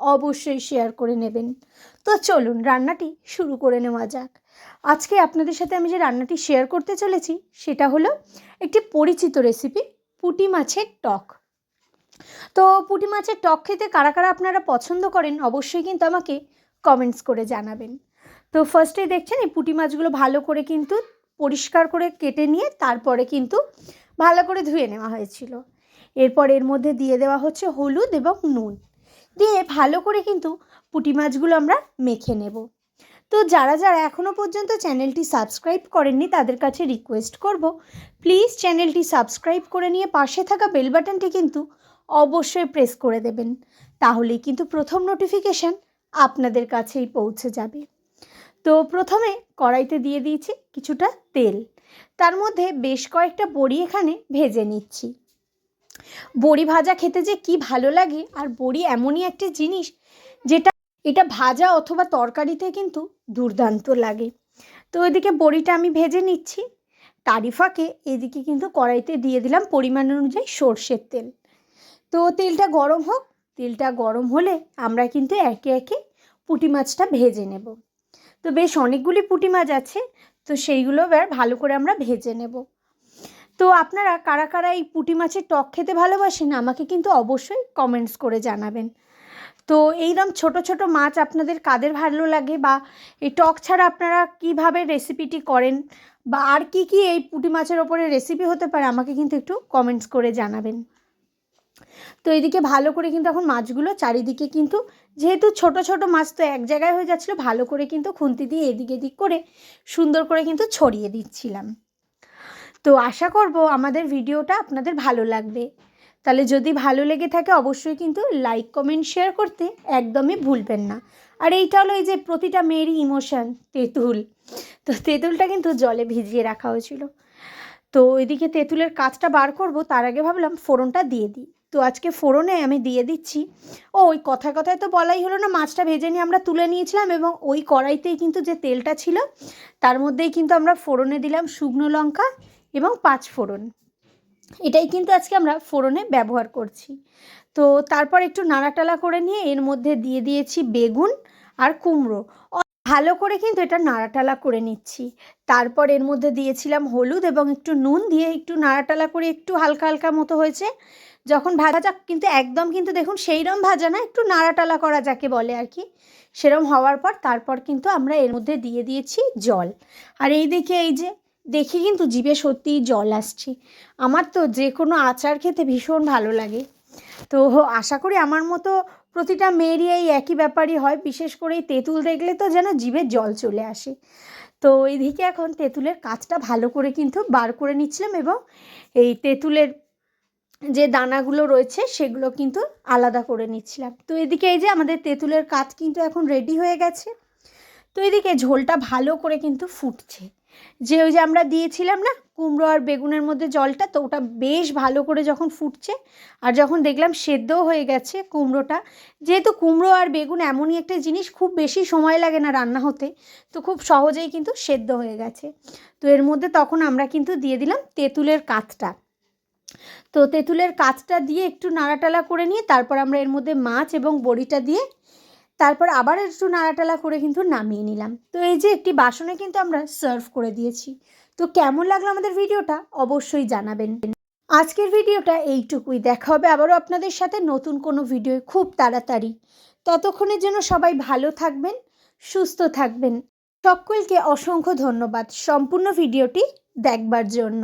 অবশ্যই শেয়ার করে নেবেন। তো চলুন রান্নাটি শুরু করে নেওয়া যাক। আজকে আপনাদের সাথে আমি যে রান্নাটি শেয়ার করতে চলেছি, সেটা হলো একটি পরিচিত রেসিপি পুঁটি মাছের টক। তো পুঁটি মাছের টক খেতে কারা কারা আপনারা পছন্দ করেন, অবশ্যই কিন্তু আমাকে কমেন্টস করে জানাবেন। তো ফার্স্টেই দেখছেন, এই পুঁটি মাছগুলো ভালো করে কিন্তু পরিষ্কার করে কেটে নিয়ে তারপরে কিন্তু ভালো করে ধুয়ে নেওয়া হয়েছিল। এরপর এর মধ্যে দিয়ে দেওয়া হচ্ছে হলুদ এবং নুন। দিয়ে ভালো করে কিন্তু পুঁটি মাছগুলো আমরা মেখে নেব। তো যারা যারা এখনও পর্যন্ত চ্যানেলটি সাবস্ক্রাইব করেননি, তাদের কাছে রিকোয়েস্ট করব প্লিজ চ্যানেলটি সাবস্ক্রাইব করে নিয়ে পাশে থাকা বেল বাটনটি কিন্তু অবশ্যই প্রেস করে দেবেন। তাহলেই কিন্তু প্রথম নোটিফিকেশান আপনাদের কাছেই পৌঁছে যাবে। তো প্রথমে কড়াইতে দিয়ে দিয়েছি কিছুটা তেল। তার মধ্যে বেশ কয়েকটা বড়ি এখানে ভেজে নিচ্ছি। বড়ি ভাজা খেতে যে কি ভালো লাগে, আর বড়ি এমনই একটা জিনিস যেটা, এটা ভাজা অথবা তরকারিতে কিন্তু দুর্দান্ত লাগে। তো এদিকে বড়িটা আমি ভেজে নিচ্ছি। তারই ফাঁকে এদিকে কিন্তু কড়াইতে দিয়ে দিলাম পরিমাণ অনুযায়ী সর্ষের তেল। তো তেলটা গরম হোক, তেলটা গরম হলে আমরা কিন্তু একে একে পুঁটি মাছটা ভেজে নেব। তো বেশ অনেকগুলি পুঁটি মাছ আছে, তো সেইগুলো এবার ভালো করে আমরা ভেজে নেব। তো আপনারা কারা কারা এই পুঁটি মাছের টক খেতে ভালোবাসেন আমাকে কিন্তু অবশ্যই কমেন্টস করে জানাবেন। তো এইরকম ছোট ছোট মাছ আপনাদের কাদের ভালো লাগে বা এই টক ছাড়া আপনারা কীভাবে রেসিপিটি করেন বা আর কি কি এই পুঁটি মাছের ওপরে রেসিপি হতে পারে আমাকে কিন্তু একটু কমেন্টস করে জানাবেন। তো এদিকে ভালো করে কিন্তু এখন মাছগুলো চারিদিকে কিন্তু যেহেতু ছোট ছোট মাছ তো এক জায়গায় হয়ে যাচ্ছিল, ভালো করে কিন্তু খুন্তি দিয়ে এদিক এদিক করে সুন্দর করে কিন্তু ছড়িয়ে দিচ্ছিলাম। তো আশা করব আমাদের ভিডিওটা আপনাদের ভালো লাগবে। তাহলে যদি ভালো লেগে থাকে অবশ্যই কিন্তু লাইক কমেন্ট শেয়ার করতে একদমই ভুলবেন না। আর এইটা হলো এই যে প্রতিটা মেয়েরই ইমোশান তেঁতুল। তো তেঁতুলটা কিন্তু জলে ভিজিয়ে রাখা হয়েছিল। তো ওইদিকে তেঁতুলের কাজটা বার করব, তার আগে ভাবলাম ফোড়নটা দিয়ে দিই। তো আজকে ফোড়নে আমি দিয়ে দিচ্ছি। ও, ওই কথায় কথায় তো বলাই হলো না, মাছটা ভেজে নিয়ে আমরা তুলে নিয়েছিলাম এবং ওই কড়াইতেই কিন্তু যে তেলটা ছিল, তার মধ্যেই কিন্তু আমরা ফোড়নে দিলাম শুকনো লঙ্কা এবং পাঁচ ফোড়ন। এটাই কিন্তু আজকে আমরা ফোড়নে ব্যবহার করছি। তো তারপর একটু নাড়াটালা করে নিয়ে এর মধ্যে দিয়ে দিয়েছি বেগুন আর কুমড়ো। ভালো করে কিন্তু এটা নাড়াটালা করে নিচ্ছি। তারপর এর মধ্যে দিয়েছিলাম হলুদ এবং একটু নুন দিয়ে একটু নাড়াটালা করে একটু হালকা হালকা মতো হয়েছে। যখন ভাজা যাক কিন্তু একদম কিন্তু দেখুন সেইরম ভাজা না, একটু নাড়াটালা করা যাকে বলে আর কি। সেরম হওয়ার পর তারপর কিন্তু আমরা এর মধ্যে দিয়ে দিয়েছি জল। আর এই দেখে এই যে দেখে কিন্তু জিভে সত্যিই জল আসছে। আমার তো যে কোনো আচার খেতে ভীষণ ভালো লাগে। তো আশা করি আমার মতো প্রতিটা মেয়েরই এই একই ব্যাপারই হয়, বিশেষ করে এই তেঁতুল দেখলে তো যেন জিভে জল চলে আসে। তো এইদিকে এখন তেঁতুলের কাজটা ভালো করে কিন্তু বার করে নিচ্ছিলাম এবং এই তেঁতুলের যে দানাগুলো রয়েছে সেগুলো কিন্তু আলাদা করে নিচ্ছিলাম। তো এদিকে এই যে আমাদের তেঁতুলের কাজ কিন্তু এখন রেডি হয়ে গেছে। তো এদিকে ঝোলটা ভালো করে কিন্তু ফুটছে। যে ওই যে আমরা দিয়েছিলাম না, কুমড়ো আর বেগুনের মধ্যে জলটা, তো ওটা বেশ ভালো করে যখন ফুটছে, আর যখন দেখলাম সেদ্ধও হয়ে গেছে কুমড়োটা, যেহেতু কুমড়ো আর বেগুন এমনই একটা জিনিস, খুব বেশি সময় লাগে না রান্না হতে, তো খুব সহজেই কিন্তু সেদ্ধ হয়ে গেছে। তো এর মধ্যে তখন আমরা কিন্তু দিয়ে দিলাম তেঁতুলের কাতটা তো তেঁতুলের কাঁচটা দিয়ে একটু নাড়াটালা করে নিয়ে, তারপর আমরা এর মধ্যে মাছ এবং বড়িটা দিয়ে তারপর আবার একটু নাড়াটালা করে কিন্তু নামিয়ে নিলাম। তো এই যে একটি বাসনে কিন্তু আমরা সার্ভ করে দিয়েছি। তো কেমন লাগল আমাদের ভিডিওটা অবশ্যই জানাবেন। আজকের ভিডিওটা এইটুকুই। দেখা হবে আবারও আপনাদের সাথে নতুন কোনো ভিডিও খুব তাড়াতাড়ি। ততক্ষণের জন্য সবাই ভালো থাকবেন, সুস্থ থাকবেন। সকলকে অসংখ্য ধন্যবাদ। সম্পূর্ণ ভিডিওটি দেখবার জন্য।